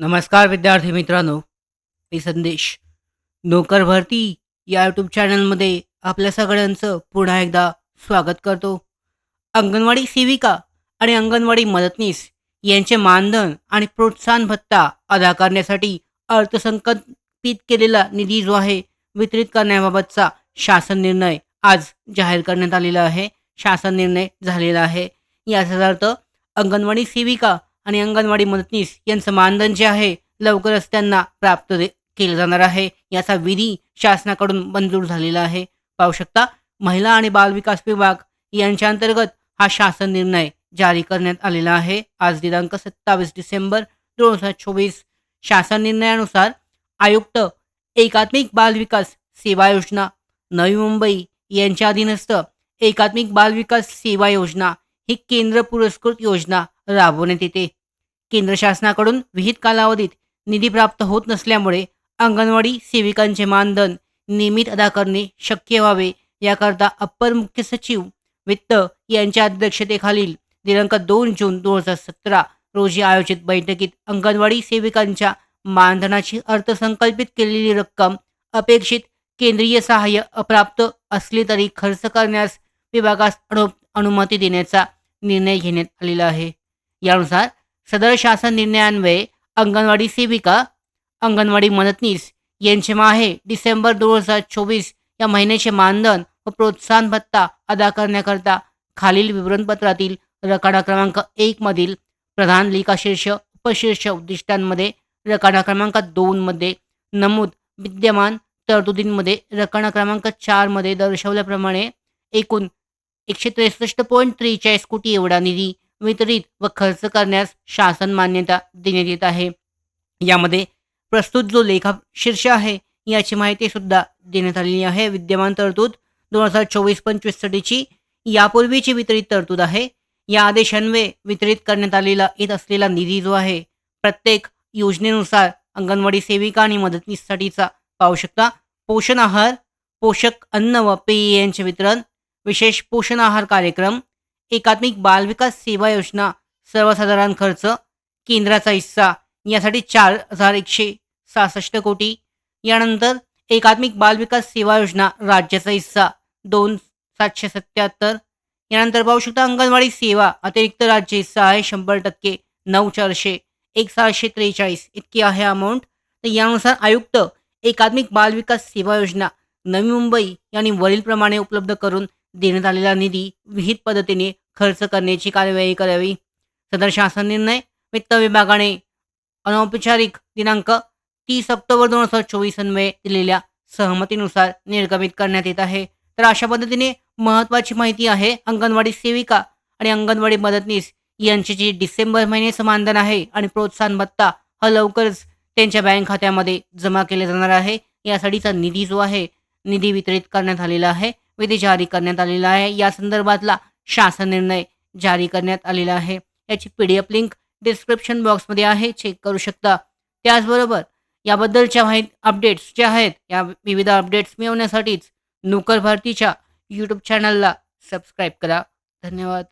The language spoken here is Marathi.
नमस्कार विद्यार्थी मित्रांनो मी संदेश. नोकर भरती या यूट्यूब चॅनलमध्ये आपल्या सगळ्यांचं पुन्हा एकदा स्वागत करतो. अंगणवाडी सेविका आणि अंगणवाडी मदतनीस यांचे मानधन आणि प्रोत्साहन भत्ता अदा करण्यासाठी अर्थसंकल्पित केलेला निधी जो आहे वितरित करण्याबाबतचा शासन निर्णय आज जाहीर करण्यात आलेला आहे. शासन निर्णय झालेला आहे. याचा अर्थ अंगणवाडी सेविका आणि अंगणवाडी मदतनीस यांचं मानधन जे आहे लवकरच त्यांना प्राप्त केलं जाणार आहे. याचा विधी शासनाकडून मंजूर झालेला आहे. पाहू शकता महिला आणि बालविकास विभाग यांच्या अंतर्गत हा शासन निर्णय जारी करण्यात आलेला आहे. आज दिनांक सत्तावीस डिसेंबर दोन हजार चोवीस शासन निर्णयानुसार आयुक्त एकात्मिक बालविकास सेवा योजना नवी मुंबई यांच्या अधीनस्थ एकात्मिक बालविकास सेवा योजना ही केंद्र पुरस्कृत योजना राबवण्यात येते. केंद्र शासनाकडून विहित कालावधीत निधी प्राप्त होत नसल्यामुळे अंगणवाडी सेविकांचे मानधन नियमित अदा करणे शक्य व्हावे याकरता अप्पर मुख्य सचिव वित्त यांच्या अध्यक्षतेखालील दिनांक दोन जून दोन हजार सतरा रोजी आयोजित बैठकीत अंगणवाडी सेविकांच्या मानधनाची अर्थसंकल्पित केलेली रक्कम अपेक्षित केंद्रीय सहाय्य अप्राप्त असली तरी खर्च करण्यास विभागास अनु अनुमती देण्याचा निर्णय घेण्यात आलेला आहे. यानुसार सदर शासन निर्णयान्वये अंगणवाडी सेविका अंगणवाडी मदतनीस यांचे माहे डिसेंबर दोन हजार चोवीस या महिन्याचे मानधन व प्रोत्साहन भत्ता अदा करण्याकरता खालील विवरणपत्रातील रकाडा क्रमांक एक मधील प्रधान लेखाशीर्ष उपशीर्ष उद्दिष्टांमध्ये रकाडा क्रमांक दोन मध्ये नमूद विद्यमान तरतुदींमध्ये रकाडा क्रमांक चारमध्ये दर्शवल्याप्रमाणे एकूण एकशे त्रेसष्ट पॉईंट त्रेचाळीस कोटी एवढा निधी वितरित व खर्च करण्यास शासन मान्यता देण्यात येत आहे. यामध्ये प्रस्तुत जो लेखा शीर्ष आहे याची माहिती सुद्धा देण्यात आलेली आहे. विद्यमान तरतूद दोन हजार चोवीस पंचवीससाठीची यापूर्वीची वितरित तरतूद आहे. या आदेशान्वये वितरित करण्यात आलेला येत असलेला निधी जो आहे प्रत्येक योजनेनुसार अंगणवाडी सेविका आणि मदतनीससाठीचा पाहू शकता. पोषण आहार पोषक अन्न व पेय यांचे वितरण विशेष पोषण आहार कार्यक्रम एकात्मिक बालविकास सेवा योजना सर्वसाधारण खर्च केंद्राचा हिस्सा यासाठी चार हजार एकशे सहासष्ट कोटी. यानंतर एकात्मिक बालविकास सेवा योजना राज्याचा हिस्सा दोन सातशे सत्याहत्तर. यानंतर पाहू शकता अंगणवाडी सेवा अतिरिक्त राज्य हिस्सा आहे शंभर टक्के नऊ चारशे एक सहाशे त्रेचाळीस इतकी आहे अमाऊंट तर यानुसार आयुक्त एकात्मिक बालविकास सेवा योजना नवी मुंबई यांनी वरीलप्रमाणे उपलब्ध करून देण्यात आलेला निधी विहित पद्धतीने खर्च करण्याची कार्यवाही करावी. सदर शासन निर्णय वित्त विभागाने अनौपचारिक दिनांक तीस ऑक्टोबर दोन हजार चोवीस अन्वये दिलेल्या सहमतीनुसार निर्गमित करण्यात येत आहे. तर अशा पद्धतीने महत्त्वाची माहिती आहे अंगणवाडी सेविका आणि अंगणवाडी मदतनीस यांचे जे डिसेंबर महिन्याचं मानधन आहे आणि प्रोत्साहन भत्ता हा लवकरच त्यांच्या बँक खात्यामध्ये जमा केला जाणार आहे. यासाठीचा निधी जो आहे निधी वितरित करण्यात आलेला आहे. विधी जारी करण्यात आलेला आहे. या संदर्भातला शासन निर्णय जारी करण्यात आलेला आहे. याची P D F link description बॉक्समध्ये आहे. चेक करू शकता. त्याचबरोबर याबद्दलच्या माहिती अपडेट्स ज्या आहेत या विविध अपडेट्स मिळवण्यासाठीच नोकर भारतीच्या यूट्यूब चॅनलला सबस्क्राईब करा. धन्यवाद.